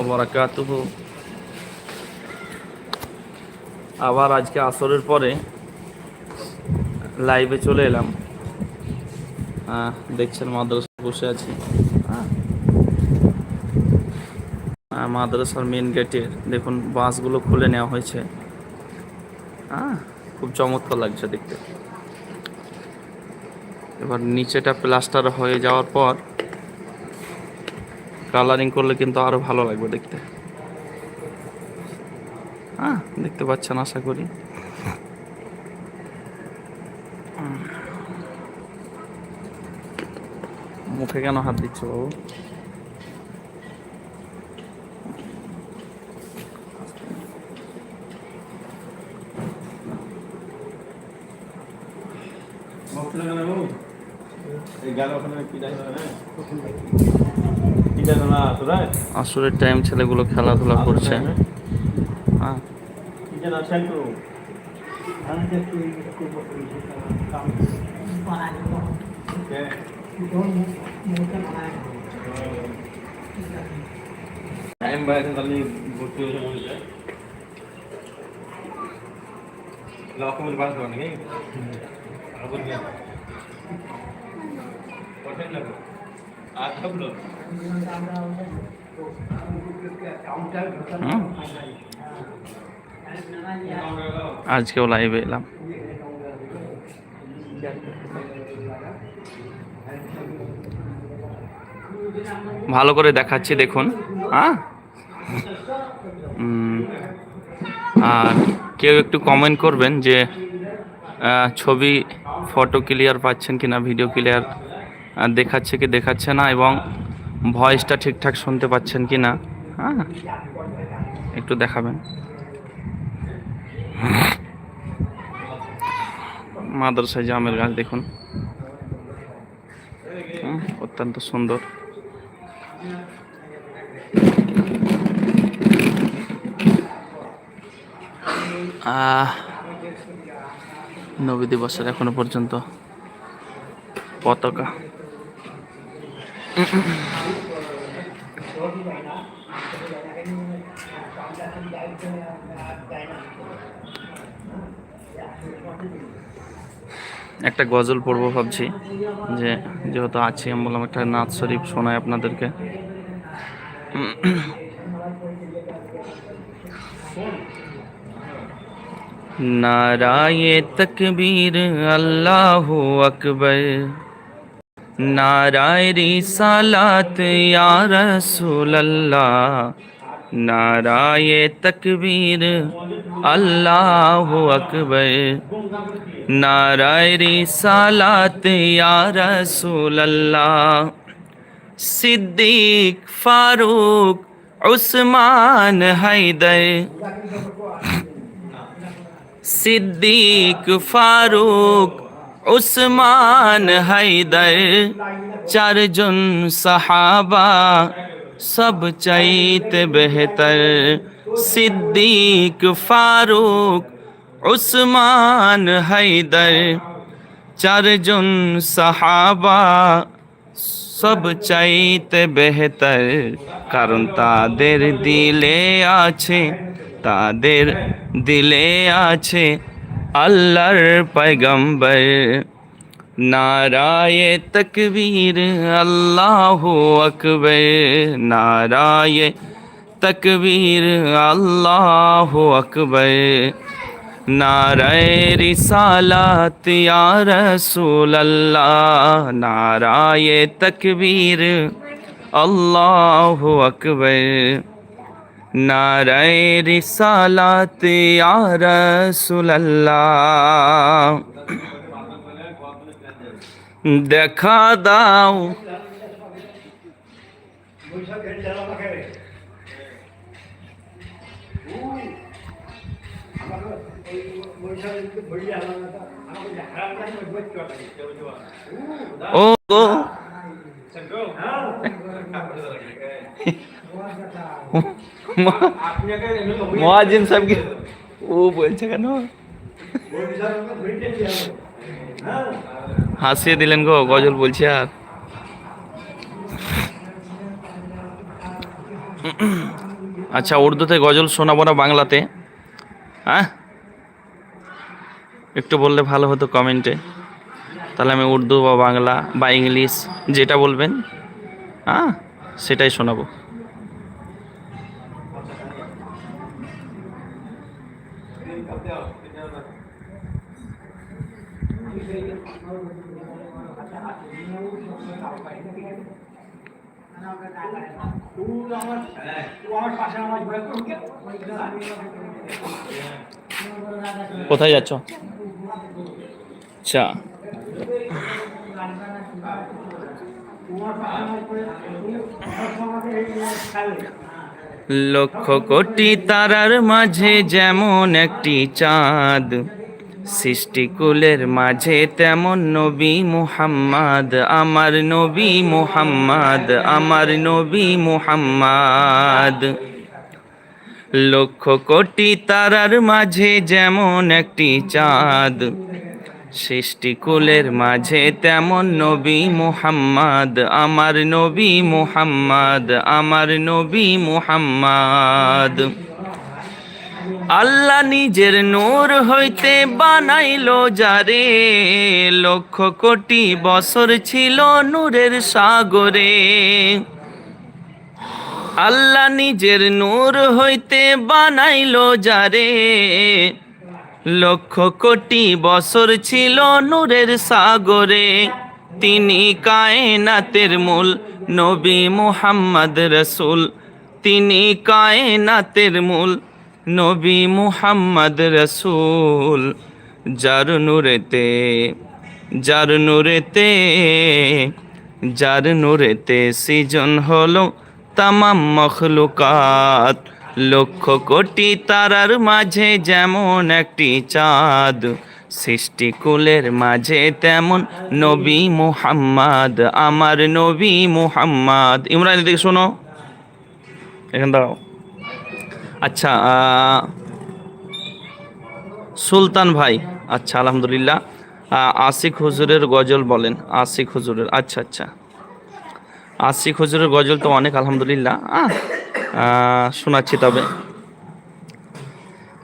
ওবরাকাতুহ। আবার আজকে আসরের পরে লাইভে চলে এলাম। দেখছেন মাদ্রাসা বসে আছি। মাদ্রাসার মেন গেটের দেখুন বাঁশগুলো খুলে নেওয়া হয়েছে। হ্যাঁ খুব চমৎকার লাগছে দেখতে। এবার নিচেটা প্লাস্টার হয়ে যাওয়ার পর কালারিং করলে কিন্তু আরও ভালো লাগবে দেখতে। হ্যাঁ দেখতে পাচ্ছেন, আশা করি। মুখে কেন হাত দিচ্ছ বাবু? আসরের টাইম ছেলেগুলো খেলাধুলা করছে। হ্যাঁ। টাইম বাইরে তাহলে ভর্তি হয়ে মনে যায় লকমের বাস হবে নাকি। আজকেও লাইভে এলাম। ভালো করে দেখাচ্ছি, দেখুন। হ্যাঁ? আর কেউ একটু কমেন্ট করবেন যে ছবি ফটো ক্লিয়ার পাচ্ছেন কিনা ভিডিও ক্লিয়ার দেখাচ্ছে কি দেখাচ্ছে না এবং ভয়েসটা ঠিকঠাক শুনতে পাচ্ছেন কি না? হ্যাঁ? একটু দেখাবেন। মাদ্রাসায় জামের গাছ দেখুন। হুম, অত্যন্ত সুন্দর। নবী দিবসের এখনও পর্যন্ত পতাকা। একটা গজল পড়ব ভাবছি, যে যেহেতু আছি, আমি বললাম একটা নাচ শরীফ শোনায় আপনাদেরকে। নারায়ে তকবীর, আল্লাহ আকবর। নারায় রিসালাত ইয়া রাসূলুল্লাহ নারায়ে তকবীর আল্লাহ আকবর নারায় রিসালাত ইয়া রাসূলুল্লাহ সিদ্দিক ফারুক উসমান হায়দার সিদ্দিক ফারুক উসমান হায়দার চারজন সাহাবা সব চাইতে বেহতর। সিদ্দিক, ফারুক, উসমান হায়দার চারজন সাহাবা সব চাইতে বেহতর। কারণ তাদের দিলে আছে, তাদের দিলে আছে আল্লাহর পয়গম্বর নারায়ে তকবীর আল্লাহ আকবর নারায়ে তকবীর আল্লাহ আকবর নারায় রিসালাত ইয়া রাসূলুল্লাহ নারায়ে তকবীর আল্লাহু আকবর নারায় রিসালাত রাসূলুল্লাহ। দেখা দাও। ও মহাজিন সাহেবকে ও বলছে কেন? হাসিয়ে দিলেন গো, গজল বলছে আর। আচ্ছা উর্দুতে গজল শোনাবো না বাংলাতে হ্যাঁ? একটু বললে ভালো হতো কমেন্টে। তাহলে আমি উর্দু বা বাংলা বা ইংলিশ যেটা বলবেন হ্যাঁ? সেটাই শোনাবো। কোথায় যাচ্ছ? আচ্ছা। লক্ষ কোটি তারার মাঝে যেমন একটি চাঁদ। সৃষ্টিকুলের মাঝে তেমন নবী মুহাম্মদ, আমার নবী মুহাম্মদ, আমার নবী মুহাম্মদ। লক্ষ কোটি তারার মাঝে যেমন একটি চাঁদ, সৃষ্টিকুলের মাঝে তেমন নবী মুহাম্মদ, আমার নবী মুহাম্মদ, আমার নবী মুহাম্মদ। আল্লাহ নিজের নূর হইতে বানাইলো যারে। লক্ষ কোটি বছর ছিল নূরের সাগরে। আল্লাহ নিজের নূর হইতে বানাইলো যারে। লক্ষ কোটি বছর ছিল নূরের সাগরে। তিনি কায়নাতের মূল নবী মুহাম্মদ রসুল। তিনি কায়নাতের মূল নবী মুহাম্মদ রসুল, যার নূরেতে যার নূরেতে যার নূরেতে সৃজন হলো তামাম মখলুকাত। লক্ষ কোটি তারার মাঝে যেমন একটি চাঁদ সৃষ্টিকুলের মাঝে তেমন নবী মুহাম্মদ। আমার নবী মুহাম্মদ। ইমরান এদিকে শোনো। এখান দাঁড়াও। আচ্ছা সুলতান ভাই আচ্ছা আলহামদুলিল্লাহ। আশিক হুজুরের গজল বলেন, আশিক হুজুরের আচ্ছা আচ্ছা। আশিক হুজুরের গজল তো অনেক, আলহামদুলিল্লাহ। শোনাচ্ছি তবে।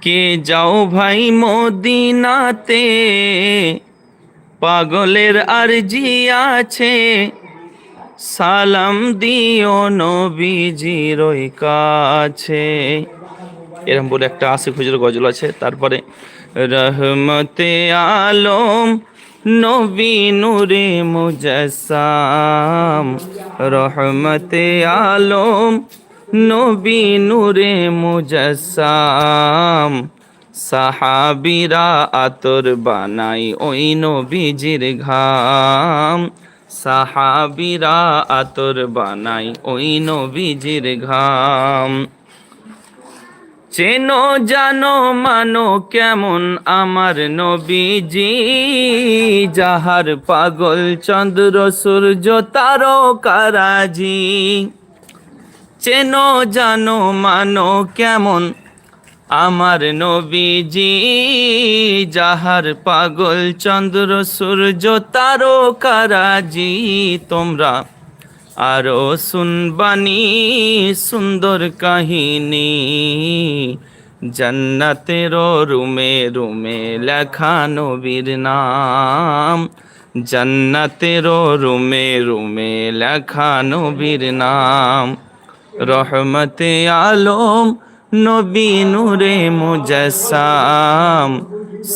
কে যাও ভাই মদিনাতে, পাগলের আরজি আছে। সালাম দিও নবীজির ওই কাছে। এরকম বলে একটা আশিক হুজুর গজল আছে। তারপরে, রহমতে আলম নবী নূরে মুজাসাম। রহমতে আলম নবী নূরে মুজাসাম। সাহাবিরা আতর বানাই ওই নবীজির ঘাম। সাহাবিরা আতর বানাই ওই নবীজির ঘাম। চেনো, জানো, মানো কেমন আমার নবীজি, যাহার পাগল চন্দ্র, সূর্য, তারকারাজি। চেনো, জানো, মানো কেমন আমার নবীজি, যাহার পাগল চন্দ্র, সূর্য, তারকারাজি, তোমরা আরও শুনবানি সুন্দর কাহিনী। জন্নতের রুমে রুমে লেখা নবীর নাম। জান্নাতের রুমে রুমে লেখা নবীর নাম। রহমতে আলম নবী নূরে মুজাসাম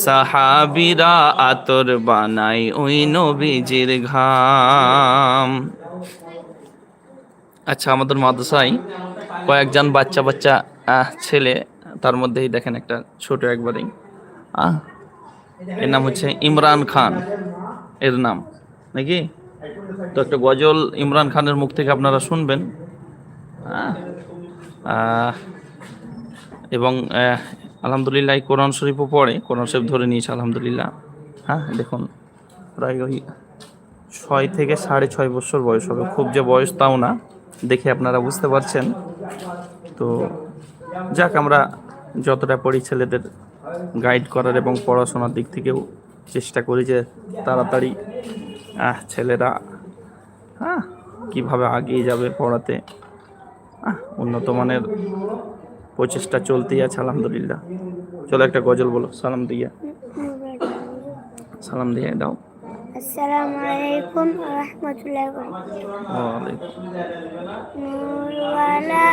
সাহাবিরা আতর বানাই ওই নবীজির ঘাম। আচ্ছা আমাদের মাদ্রাসায় কয়েকজন বাচ্চা বাচ্চা ছেলে, তার মধ্যেই দেখেন একটা ছোট একবারেই। এর নাম হচ্ছে ইমরান খান, এর নাম। নাকি? তো একটা গজল ইমরান খানের মুখ থেকে আপনারা শুনবেন। হ্যাঁ এবং আলহামদুলিল্লাহ কোরআন শরীফও পড়ে। কোরআন শরীফ ধরে নিয়েছে, আলহামদুলিল্লাহ। হ্যাঁ দেখুন, প্রায় ওই ছয় থেকে সাড়ে ছয় বছর বয়স হবে। খুব যে বয়স তাও না, দেখে আপনারা বুঝতে পারছেন। তো, যাক, আমরা যতটা পড়ি ছেলেদের গাইড করার এবং পড়াশোনার দিক থেকেও চেষ্টা করি যে তাড়াতাড়ি ছেলেরা হ্যাঁ কীভাবে আগিয়ে যাবে পড়াতে। উন্নত মানের প্রচেষ্টা চলতেই আছে আলহামদুলিল্লাহ। চলো একটা গজল বলো সালাম দিয়ে। সালাম দিয়ে দাও। السلام نور والا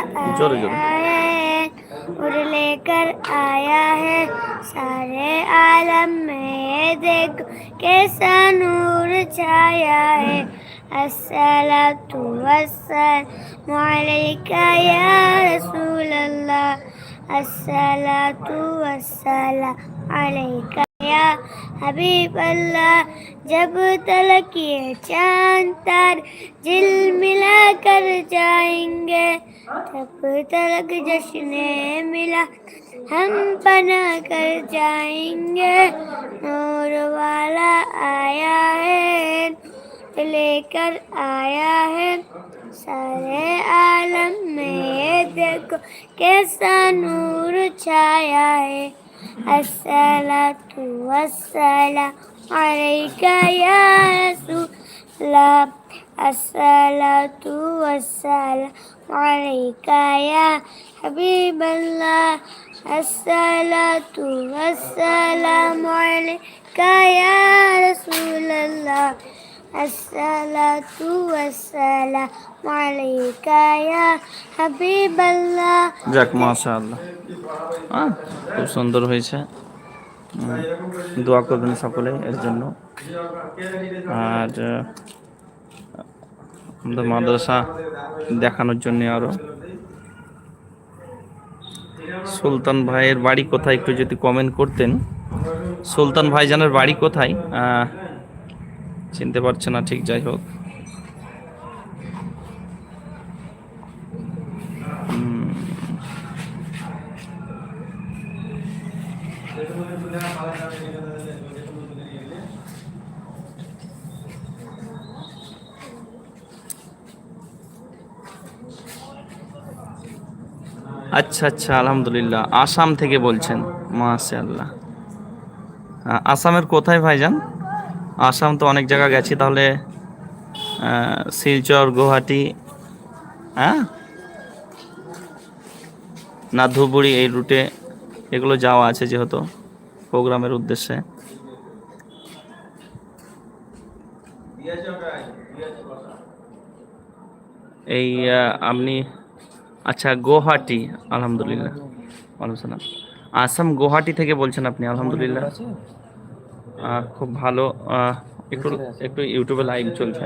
اڑ لے کر آیا ہے سارے عالم میں دیکھ کیسا نور چھایا ہے الصلاة والسلام عليك يا رسول الله. الصلاة والسلام عليك یا حبیب اللہ جب تلک یہ چاند تار جل ملا کر جائیں گے، جب تلک جشن ملا ہم بنا کر جائیں گے۔ نور والا آیا ہے لے کر آیا ہے۔ سارے عالم میں یہ دیکھو کیسا نور چھایا ہے۔ السلام والسلام علیکہ یا رسول اللہ السلام والسلام علیکہ یا حبیب اللہ السلام والسلام علیکہ یا رسول اللہ الصلاة والسلام عليك يا حبيب الله যাক, মাশাআল্লাহ। হ্যাঁ খুব সুন্দর হয়েছে। দোয়া করবেন সকলে এর জন্য। আর আমাদের মাদ্রাসা দেখানোর জন্য আরও সুলতান ভাইয়ের বাড়ি কোথায় একটু যদি কমেন্ট করতেন। সুলতান ভাইজানের বাড়ি কোথায়? চিনতে পারছে না ঠিক যাই হোক। আচ্ছা আচ্ছা আলহামদুলিল্লাহ। আসাম থেকে বলছেন। মাশাআল্লাহ। আহ, আসামের কোথায় ভাইজান? আসাম তো অনেক জায়গা গেছি, তাহলে শিলচর, গুয়াহাটি হ্যাঁ? না, ধুবুরি এই রুটে এগুলো যাওয়া আছে যেহেতু প্রোগ্রামের উদ্দেশ্যে। এই আপনি আচ্ছা গুয়াহাটি, আলহামদুলিল্লাহ। আসাম, গুয়াহাটি থেকে বলছেন আপনি, আলহামদুলিল্লাহ। খুব ভালো একটু একটু ইউটিউবে লাইভ চলছে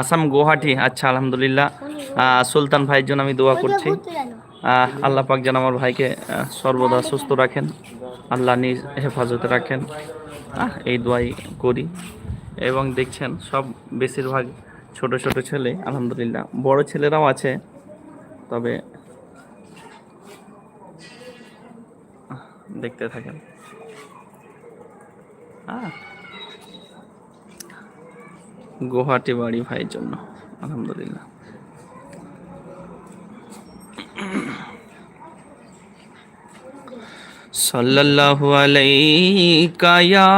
আসাম গুয়াহাটি আচ্ছা আলহামদুলিল্লাহ। সুলতান ভাইয়ের জন্য আমি দোয়া করছি। আল্লাহ পাক যেন আমার ভাইকে সর্বদা সুস্থ রাখেন আল্লাহ নিজ হেফাজতে রাখেন। এই দোয়াই করি। এবং দেখছেন সব বেশিরভাগ ছোট ছোট ছেলে আলহামদুলিল্লাহ। বড় ছেলেরাও আছে। তবে দেখতে থাকেন। গুয়াহাটি বাড়ি ভাইয়ের জন্য আলহামদুলিল্লাহ। সাল্লাল্লাহু আলাইকা ইয়া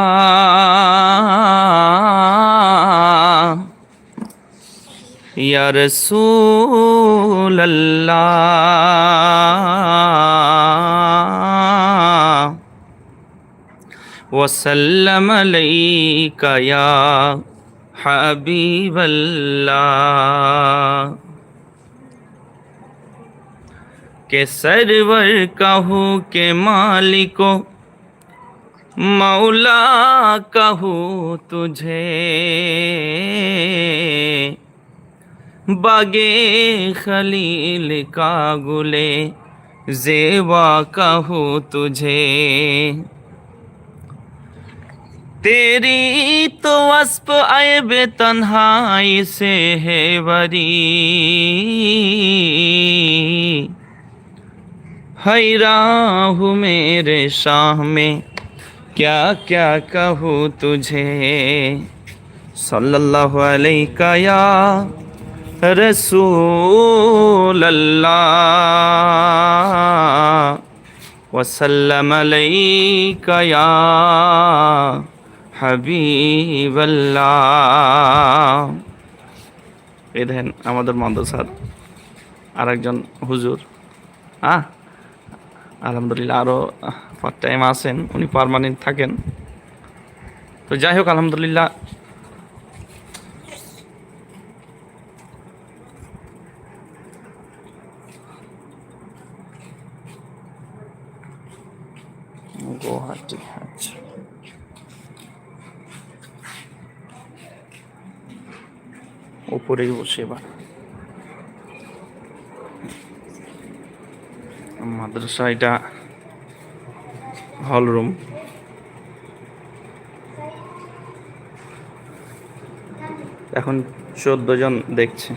ইয়া রাসূলাল্লাহ। وسلم علیک یا حبیب اللہ، کہ سرور کہو کہ مالکو، مولا کہو تجھے۔ باگے خلیل کا گلے، زیوا کہو تجھے۔ تیری تو اسپ عیب تنہائی سے ہے وری۔ حیراں ہوں میرے شاہ میں، کیا کیا کہوں تجھے؟ صلی اللہ علیہ کا یا رسول اللہ۔ وسلم علیہ کا یا হাবিব এই দেখেন আমাদের মাদ্রাসার আর একজন হুজুর। হ্যাঁ আলহামদুলিল্লাহ আরও পার্ট টাইম আসেন উনি পারমানেন্ট থাকেন। তো যাই হোক, আলহামদুলিল্লাহ। গুয়াহাটি আচ্ছা। উপরেই বসে এবার। মাদ্রাসা এটা হল রুম এখন চোদ্দ জন দেখছে।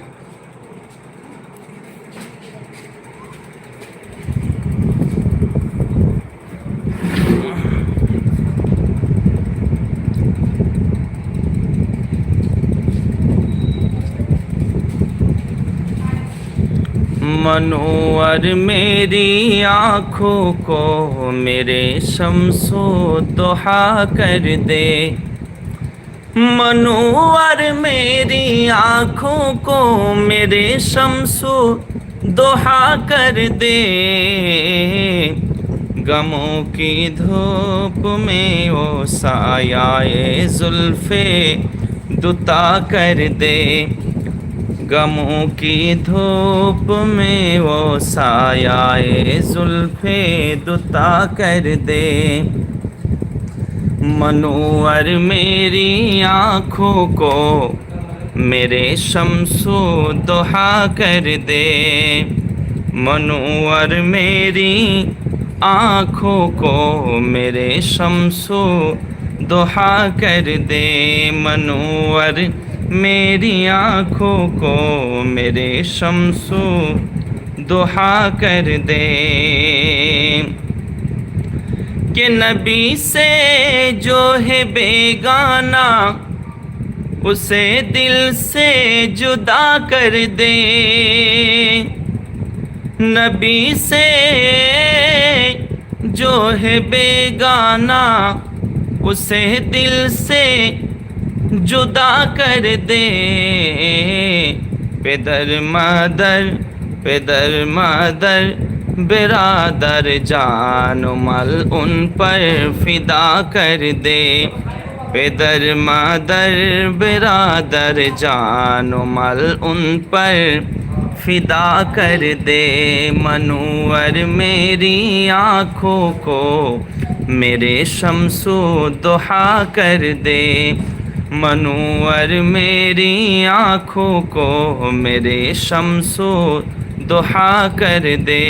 منور میری آنکھوں کو، میرے شمس و دوہا کر دے۔ منور میری آنکھوں کو، میرے شمس و کر دے۔ غموں کی دھوپ میں وہ سایہ زلفے دتا کر دے۔ غموں کی دھوپ میں وہ سایہ زلفے دتا کر دے۔ منور میری آنکھوں کو میرے شمسو دہا کر دے۔ منور میری آنکھوں کو میرے شمسو دہا کر دے۔ منور میری آنکھوں کو میرے شمسو دہا کر دے کہ نبی سے جو ہے بیگانہ اسے دل سے جدا کر دے۔ نبی سے جو ہے بیگانہ اسے دل سے جدا کر دے۔ پدر مادر پدر مادر، برادر جان مل ان پر فدا کر دے۔ پدر مادر، برادر جان مل ان پر فدا کر دے۔ منور میری آنکھوں کو، میرے شمس و دہا کر دے۔ मनूवर मेरी आँखों को मेरे शमसो दुहा कर दे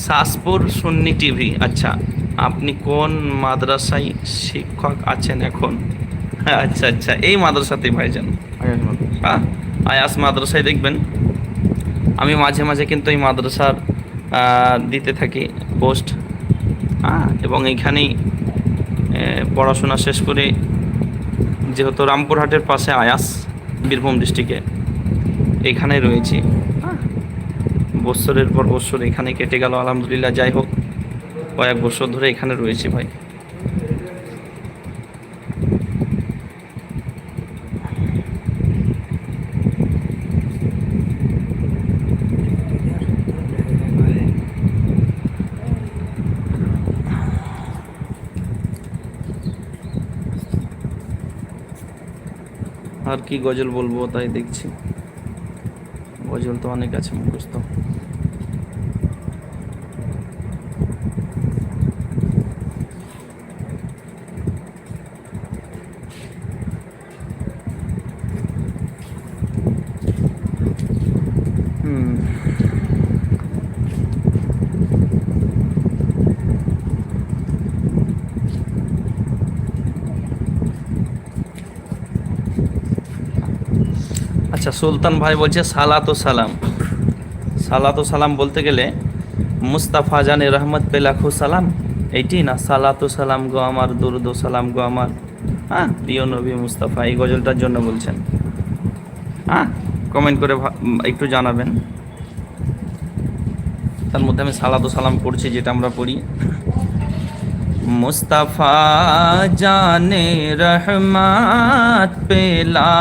সাসপুর সুন্নি টিভি আচ্ছা আপনি কোন মাদ্রাসায় শিক্ষক আছেন এখন আচ্ছা আচ্ছা এই মাদ্রাসাতেই ভাইজান হ্যাঁ আয়াস মাদ্রাসায় দেখবেন আমি মাঝে মাঝে কিন্তু এই মাদ্রাসার আহ, দিতে থাকি পোস্ট হ্যাঁ এবং এইখানেই আহ, পড়াশোনা শেষ করে যেহেতু রামপুরহাটের পাশে আয়াস বীরভূম ডিস্ট্রিক্টে এখানে রয়েছি। বছরের পর বছর এখানে কেটে গেল, আলহামদুলিল্লাহ, যাই হোক, কয়েক বছর ধরে এখানে রয়েছি ভাই। আর কি গজল বলব তাই দেখছি। গজল তো অনেক আছে মুখস্থ। আচ্ছা সুলতান ভাই বলছে, সালাত সালাম। সালাত সালাম বলতে গেলে, মুস্তাফা জানে রহমত পে লাখো সালাম। এইটি না, সালাত সালাম গো আমার, দুরুদ সালাম গো আমার। হ্যাঁ প্রিয় নবী মুস্তাফা, এই গজলটার জন্য বলছেন। হ্যাঁ কমেন্ট করে একটু জানাবেন। তার মধ্যে আমি সালাত সালাম পড়ছি, যেটা আমরা পড়ি। মুস্তাফা জানে রহমাত পেলা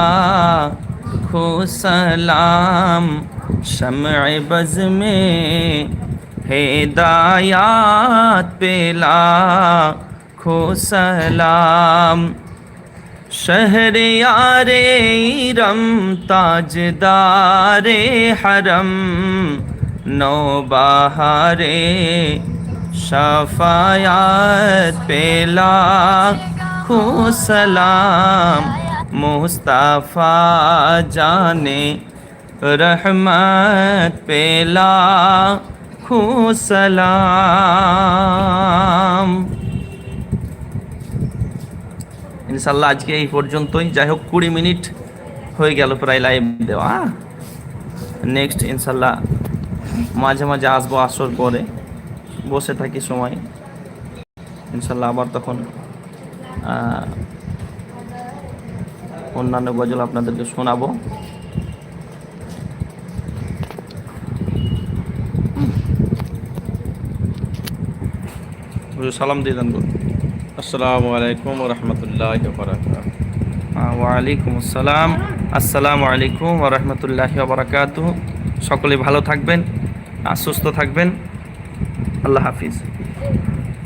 लाखो सलाम शमع बज में हिदायात पे लाखो सलाम शहर यारे रम ताजदारे हरम नौबहारे शफायात पे लाखो सलाम मुस्तफ़ा जाने रहमत पे लाखो सलाम ইনশাল্লাহ আজকে এই পর্যন্তই যাই হোক কুড়ি মিনিট হয়ে গেল প্রায় লাইভ দেওয়া নেক্সট ইনশাল্লাহ মাঝে মাঝে আসবো আসর পরে বসে থাকি সময় ইনশাল্লাহ আবার তখন আহ, অন্যান্য গজল আপনাদেরকে শোনাবো। সালাম দিয়ে দেন। আসসালামু আলাইকুম রহমতুল্লাহ ওয়ালাইকুম আসসালাম। আসসালামু আলাইকুম ওরহমতুল্লাহ বারাকাত সকলে ভালো থাকবেন আর সুস্থ থাকবেন। আল্লাহ হাফিজ।